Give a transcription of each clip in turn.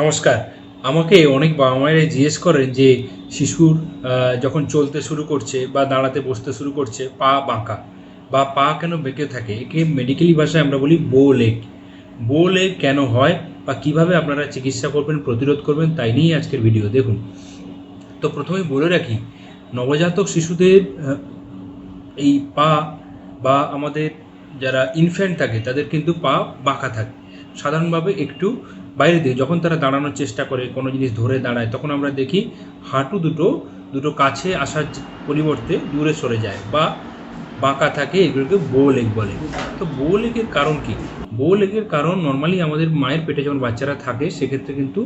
নমস্কার। আমাকে অনেক বাবা মায়েরা জিজ্ঞেস করেন যে, শিশুর যখন চলতে শুরু করছে বা দাঁড়াতে বসতে শুরু করছে, পা বাঁকা বা পা কেন বেঁকে থাকে? একে মেডিকেলি ভাষায় আমরা বলি বো লেগ বো লেগ কেন হয় বা কীভাবে আপনারা চিকিৎসা করবেন, প্রতিরোধ করবেন, তাই নিয়েই আজকের ভিডিও দেখুন, তো প্রথমে বলে রাখি, নবজাতক শিশুদের এই পা বা আমাদের যারা ইনফ্যান্ট থাকে, তাদের কিন্তু পা বাঁকা থাকে। সাধারণভাবে একটু বাইরে দিয়ে যখন তারা দাঁড়ানোর চেষ্টা করে, কোনো জিনিস ধরে দাঁড়ায়, তখন আমরা দেখি হাঁটু দুটো দুটো কাছে আসার পরিবর্তে দূরে সরে যায় বা বাঁকা থাকে, এগুলোকে বো লেগ বলে। তো বো লেগের কারণ কি? বো লেগের কারণ নর্মালি আমাদের মায়ের পেটে যখন বাচ্চারা থাকে, সেক্ষেত্রে কিন্তু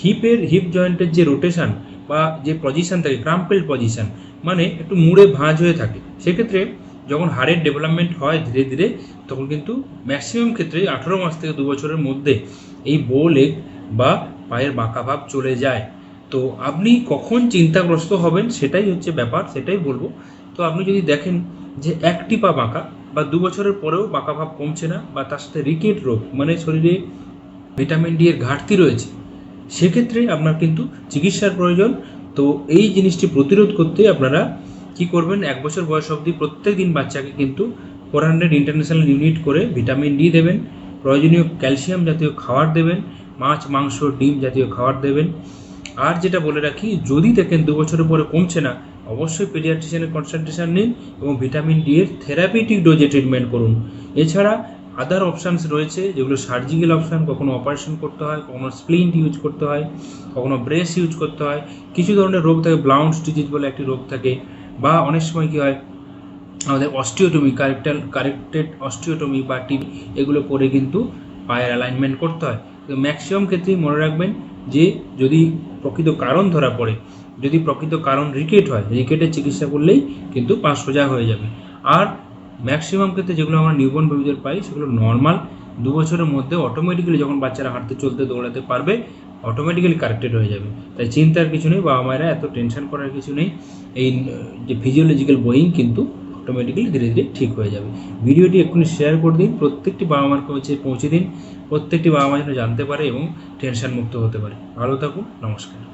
হিপের হিপ জয়েন্টের যে রোটেশন বা যে পজিশন থাকে ক্রাম্পেল পজিশন মানে একটু মুড়ে ভাঁজ হয়ে থাকে। সেক্ষেত্রে যখন হাড়ের ডেভেলপমেন্ট হয় ধীরে ধীরে, তখন কিন্তু ম্যাক্সিমাম ক্ষেত্রে আঠেরো মাস থেকে দু বছরের মধ্যে এই বো লেগ বা পায়ের বাঁকা ভাব চলে যায়। তো আপনি কখন চিন্তাগ্রস্ত হবেন সেটাই হচ্ছে ব্যাপার, সেটাই বলব। তো আপনি যদি দেখেন যে একটি পা বাঁকা বা দু বছরের পরেও বাঁকা ভাব কমছে না বা তার সাথে রিকেট রোগ মানে শরীরে ভিটামিন ডি এর ঘাটতি রয়েছে, সেক্ষেত্রে আপনার কিন্তু চিকিৎসার প্রয়োজন। তো এই জিনিসটি প্রতিরোধ করতে আপনারা কি করবেন, এক বছর বয়স অবধি প্রত্যেক দিন বাচ্চাকে কিন্তু ফোর হান্ড্রেড ইন্টারন্যাশনাল ইউনিট করে ভিটামিন ডি দেবেন। প্রয়োজনীয় ক্যালসিয়াম জাতীয় খাবার দেবেন, মাছ, মাংস, ডিম জাতীয় খাবার দেবেন। আর যেটা বলে রাখি, যদি দেখেন দু বছরের পরে কমছে না, অবশ্যই পেডিয়াট্রিশিয়ানের কনসালটেশন নিন এবং ভিটামিন ডি এর থেরাপিউটিক ডোজে ট্রিটমেন্ট করুন। এছাড়া আদার অপশানস রয়েছে, যেগুলো সার্জিক্যাল অপশান কখনো অপারেশন করতে হয়, কখনো স্প্লিন্ট ইউজ করতে হয়, কখনো ব্রেস ইউজ করতে হয়। কিছু ধরনের রোগ থাকে ব্লাউন্স ডিজিজ বলে একটি রোগ থাকে, বা অনেক সময় কী হয় আমাদের অস্টিওটমি কারেক্টাল কারেক্টেড অস্টিওটমি বা টিভি এগুলো করে কিন্তু পায়ের অ্যালাইনমেন্ট করতে হয়। তো ম্যাক্সিমাম ক্ষেত্রেই মনে রাখবেন যে যদি প্রকৃত কারণ ধরা পড়ে, যদি প্রকৃত কারণ রিকেট হয়, রিকেটের চিকিৎসা করলেই কিন্তু পা সোজা হয়ে যাবে। আর ম্যাক্সিমাম ক্ষেত্রে যেগুলো আমরা নিউবর্ন বেবিদের পাই, সেগুলো নর্মাল দু বছরের মধ্যে অটোমেটিক্যালি যখন বাচ্চারা হাঁটতে, চলতে, দৌড়াতে পারবে অটোমেটিক্যালি কারেক্টেড হয়ে যাবে। তাই চিন্তার কিছু নেই বাবা মায়েরা এত টেনশন করার কিছু নেই। এই, যে ফিজিওলজিক্যাল বোয়িং কিন্তু অটোমেটিক্যালি ধীরে ধীরে ঠিক হয়ে যাবে। ভিডিওটি এক্ষুনি শেয়ার করে দিন, প্রত্যেকটি বাবা মার কাছে পৌঁছে দিন, প্রত্যেকটি বাবা মা যেন জানতে পারে এবং টেনশন মুক্ত হতে পারে। ভালো থাকুন, নমস্কার।